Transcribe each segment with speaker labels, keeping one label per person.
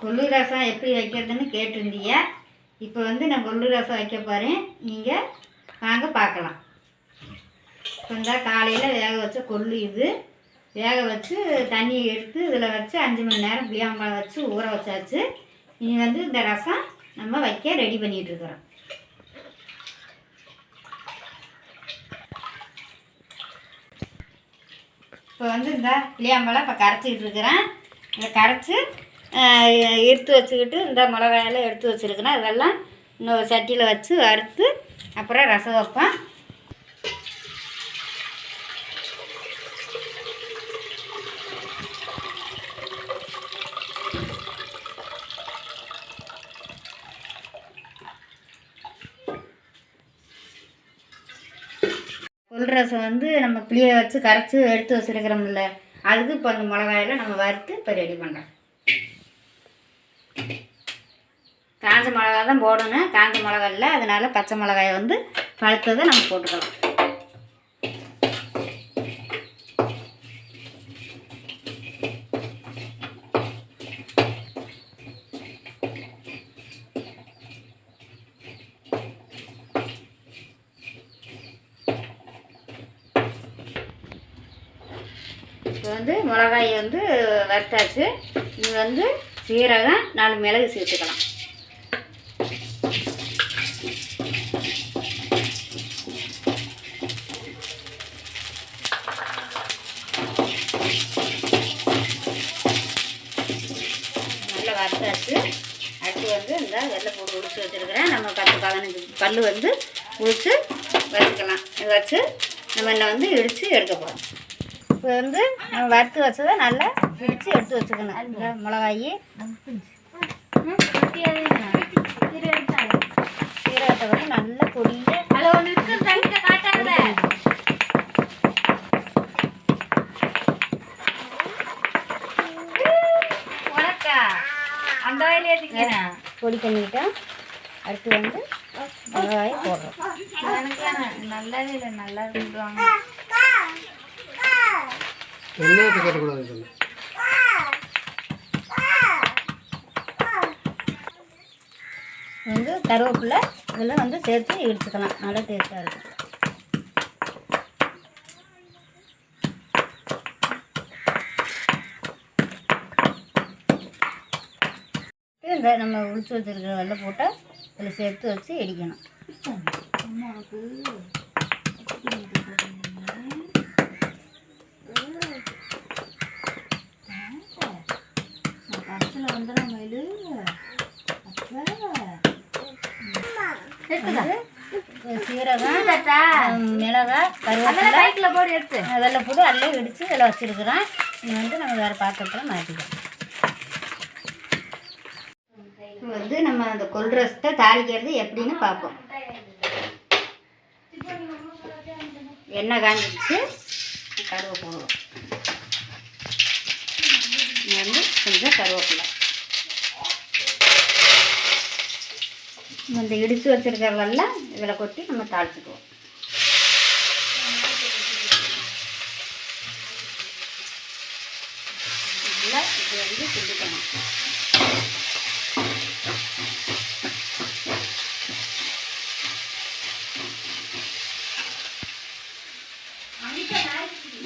Speaker 1: கொள்ளு ரசம் எப்படி வைக்கிறதுன்னு கேட்டிருந்தீங்க. இப்போ வந்து நான் கொள்ளு ரசம் வைக்க போகிறேன் நீங்கள் வாங்க பார்க்கலாம். இப்போ இந்த காலையில் வேக வச்ச கொள்ளு இது. வேக வச்சு தண்ணியை எடுத்து இதில் வச்சு அஞ்சு மணி நேரம் புளியாம்பழம் வச்சு ஊற வச்சாச்சு. இனி வந்து இந்த ரசம் நம்ம வைக்க ரெடி பண்ணிகிட்ருக்குறோம் இப்போ வந்து இந்த புளியாம்பழம் இப்போ கரைச்சிக்கிட்டு இருக்கிறேன். இதை கரைச்சி எடுத்து வச்சுக்கிட்டு இந்த மிளகாயெல்லாம் எடுத்து வச்சுருக்கிறேன். இதெல்லாம் இன்னொரு சட்டியில் வச்சு வறுத்து அப்புறம் ரசம் வைப்பேன். புல் ரசம் வந்து நம்ம புளியை வச்சு கரைச்சி எடுத்து வச்சுருக்கிறோம்ல அதுக்கு இப்போ அந்த மிளகாயெல்லாம் நம்ம வறுத்து இப்போ ரெடி பண்ணுறோம் காஞ்ச மிளகா தான் போடணும். காஞ்ச மிளகா இல்லை. அதனால பச்சை மிளகாயை வந்து பழுத்ததை நம்ம போட்டுக்கலாம். இப்போ வந்து மிளகாயை வந்து வறுத்தாச்சு. இது வந்து சீரகம் நாலு மிளகு சேர்த்துக்கலாம். நல்லா வறுத்தாச்சு. அடுத்து வந்து இந்த வெள்ளை போட்டு உடிச்சு வச்சுருக்கிறேன். நம்ம பத்து பதினஞ்சு பல் வந்து உடிச்சு வச்சுக்கலாம். வச்சு நம்ம இன்னும் வந்து இடித்து எடுக்க போகிறோம் இப்போ வந்து நம்ம வறுத்து வச்சதை நல்லா இடித்து எடுத்து வச்சுக்கணும். இந்த மிளகாயி. சீரகத்தை வந்து நல்லா
Speaker 2: திக்கிறேன்
Speaker 1: பொடி பண்ணிக்கிட்டோம் அடுத்து வந்து மிளகாய் போடுறோம்.
Speaker 2: நல்லாவே இல்லை நல்லா இருக்குவாங்க
Speaker 3: வெங்காயத்தை கட்டக்கூடாது சொன்னேன்.
Speaker 1: வந்து கருவேப்பிலை இதெல்லாம் வந்து சேர்த்து இடிச்சுக்கலாம் நல்லா டேஸ்ட்டாக இருக்கும். இந்த நம்ம உளிச்சு வச்சிருக்கிற வெள்ளை போட்டு இதில் சேர்த்து வச்சு இடிக்கணும்.
Speaker 2: கடைசியில் வந்து நம்ம இது
Speaker 1: வந்து சீரகம் மிளகாய் கருவேப்பிலை.
Speaker 2: போட்டு எடுத்து.
Speaker 1: வெள்ளை போட்டு அதில் இடித்து இதில் வச்சுருக்குறோம். இது வந்து நம்ம வேறு பாத்திரத்தில் மாற்றிக்கலாம் இப்போ வந்து நம்ம அந்த கொல்ரசத்தை தாளிக்கிறது எப்படின்னு பார்ப்போம். எண்ணெய் காஞ்சிடுச்சு கருவை போடுவோம். இது வந்து கொஞ்சம் கருவேப்பிலை. இந்த இடித்து வச்சுருக்கிறதெல்லாம் இதில் கொட்டி நம்ம தாளிச்சுக்குவோம். நல்லா இது வந்து கிண்டிக்கணும்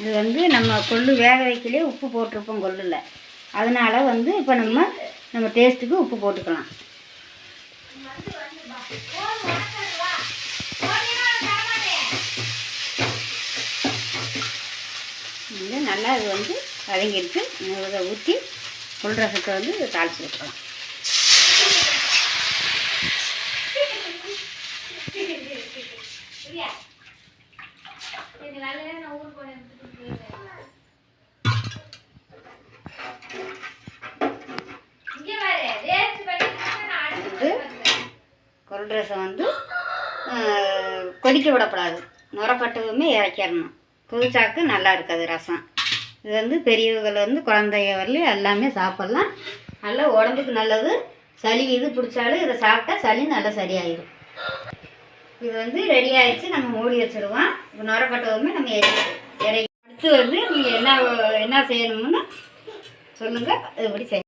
Speaker 1: இது வந்து நம்ம கொள்ளு வேக வைக்கலே உப்பு போட்டிருப்போம் கொள்ளில். அதனால வந்து இப்போ நம்ம நம்ம டேஸ்ட்டுக்கு உப்பு போட்டுக்கலாம். வந்து நல்லா இது வந்து வதங்கிடுச்சு. இதை ஊற்றி கொள் ரசத்தை வந்து தாளிச்சு வைக்கலாம் வந்து குரல் ரசம் வந்து கொதிக்க விடக்கூடாது நுரப்பட்டதுமே இறக்கிடணும். புதுச்சாக்கு நல்லா இருக்காது ரசம். இது வந்து பெரியவர்கள் வந்து குழந்தைய வரலையும் எல்லாமே சாப்பிட்லாம். நல்லா உடம்புக்கு நல்லது. சளி இது பிடிச்சாலும் இதை சாப்பிட்டா சளி நல்லா சரியாயிடும் இது வந்து ரெடி ஆயிடுச்சு நம்ம மூடி வச்சுருவோம். இப்போ நுரப்பட்டதுமே நம்ம இறக்கி இறக்கி. அடுத்து வந்து நீங்கள் என்ன என்ன செய்யணும்னு சொல்லுங்கள் அதுபடி செய்ய